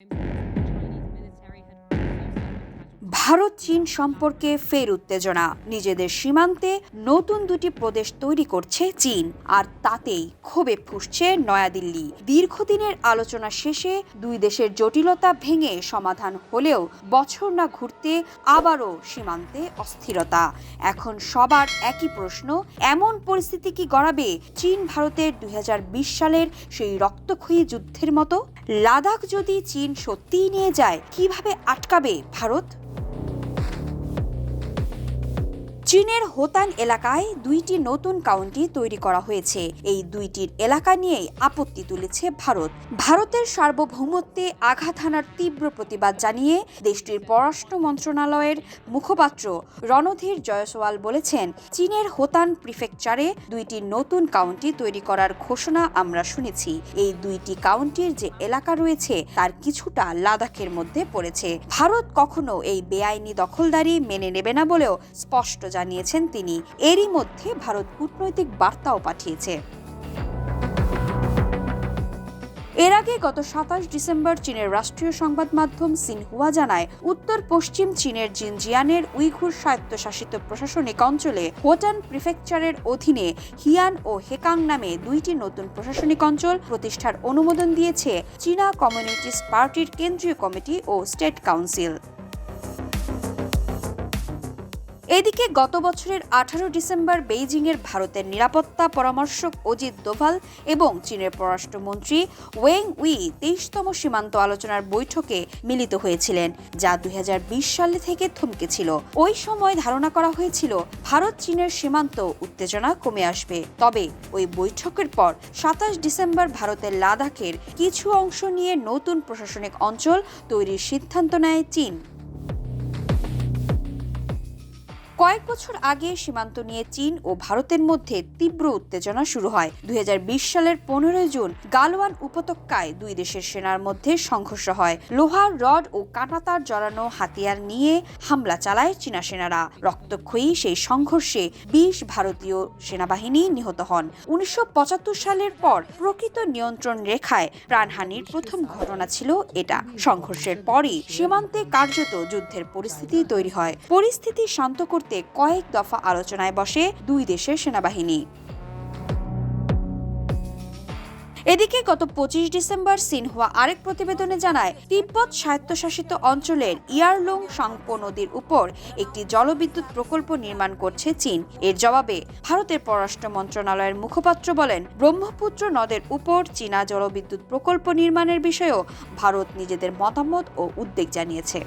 I'm Bharat চীন সম্পর্কে ফের উত্তেজনা। নিজেদের সীমান্তে নতুন দুটি প্রদেশ তৈরি করছে চীন, আর তাতেই ক্ষোভে ফুসছে নয়াদিল্লি। দীর্ঘদিনের আলোচনা শেষে দুই দেশের জটিলতা ভেঙে সমাধান হলেও বছর না ঘুরতে আবারও সীমান্তে অস্থিরতা। এখন সবার একই প্রশ্ন, এমন পরিস্থিতি কি গড়াবে চীন ভারতের দুই হাজার বিশ সালের সেই রক্তক্ষয়ী যুদ্ধের মতো? লাদাখ যদি চীন সত্যিই নিয়ে যায়, কীভাবে আটকাবে ভারত? চীনের হোতান এলাকায় দুইটি নতুন কাউন্টি তৈরি করা হয়েছে। এই দুইটির এলাকা নিয়েই আপত্তি তুলেছে ভারত। ভারতের সার্বভৌমত্বে আঘাত হানার তীব্র প্রতিবাদ জানিয়ে দেশটির পররাষ্ট্র মন্ত্রণালয়ের মুখপাত্র রণধীর জয়সওয়াল বলেছেন, চীনের হোতান প্রিফেকচারে দুইটি নতুন কাউন্টি তৈরি করার ঘোষণা আমরা শুনেছি। এই দুইটি কাউন্টির যে এলাকা রয়েছে, তার কিছুটা লাদাখের মধ্যে পড়েছে। ভারত কখনো এই বেআইনি দখলদারি মেনে নেবে না বলেও স্পষ্ট জানিয়েছেন তিনি। এরই মধ্যে ভারত কূটনৈতিক বার্তাও পাঠিয়েছে। এর আগে গত সাতাশ ডিসেম্বর চীনের রাষ্ট্রীয় সংবাদ মাধ্যম সিনহুয়া জানায়, উত্তর পশ্চিম চীনের জিনজিয়ানের উইঘুর স্বায়ত্তশাসিত প্রশাসনিক অঞ্চলে হোটান প্রিফেকচারের অধীনে হিয়ান ও হেকাং নামে দুইটি নতুন প্রশাসনিক অঞ্চল প্রতিষ্ঠার অনুমোদন দিয়েছে চীনা কমিউনিস্ট পার্টির কেন্দ্রীয় কমিটি ও স্টেট কাউন্সিল। এদিকে গত বছরের আঠারো ডিসেম্বর বেইজিংয়ের ভারতের নিরাপত্তা পরামর্শক অজিত দোভাল এবং চীনের পররাষ্ট্রমন্ত্রী ওয়েং উই তেইশতম সীমান্ত আলোচনার বৈঠকে মিলিত হয়েছিলেন, যা দু হাজার বিশ সালে থেকে থমকেছিল ওই সময় ধারণা করা হয়েছিল, ভারত চীনের সীমান্ত উত্তেজনা কমে আসবে। তবে ওই বৈঠকের পর সাতাশ ডিসেম্বর ভারতের লাদাখের কিছু অংশ নিয়ে নতুন প্রশাসনিক অঞ্চল তৈরির সিদ্ধান্ত নেয় চীন। কয়েক বছর আগে সীমান্ত নিয়ে চীন ও ভারতের মধ্যে তীব্র উত্তেজনা শুরু হয়। দুই সালের পনেরোই জুন গালওয়ান উপত্যকায় দুই দেশের সেনার মধ্যে সংঘর্ষ হয়। লোহার রড ও কাঁটাতার জড়ানো হাতিয়ার নিয়ে হামলা চালায় চীনা সেনারা। রক্তক্ষয়ী সেই সংঘর্ষে বিশ ভারতীয় সেনাবাহিনী নিহত হন। উনিশশো পঁচাত্তর সালের পর প্রকৃত নিয়ন্ত্রণ রেখায় প্রাণহানির প্রথম ঘটনা ছিল এটা। সংঘর্ষের পরই সীমান্তে কার্যত যুদ্ধের পরিস্থিতি তৈরি হয়। পরিস্থিতি শান্ত করতে কয়েক দফা আলোচনায় বসে দুই দেশের সেনাবাহিনী। এদিকে গত পঁচিশ ডিসেম্বর সিনহুয়া আরেক প্রতিবেদনে জানায়, তিব্বত স্বায়ত্তশাসিত অঞ্চলের ইয়ারলুং সাংপো নদীর উপর একটি জলবিদ্যুৎ প্রকল্প নির্মাণ করছে চীন। এর জবাবে ভারতের পররাষ্ট্র মন্ত্রণালয়ের মুখপাত্র বলেন, ব্রহ্মপুত্র নদের উপর চীনা জলবিদ্যুৎ প্রকল্প নির্মাণের বিষয়েও ভারত নিজেদের মতামত ও উদ্বেগ জানিয়েছে।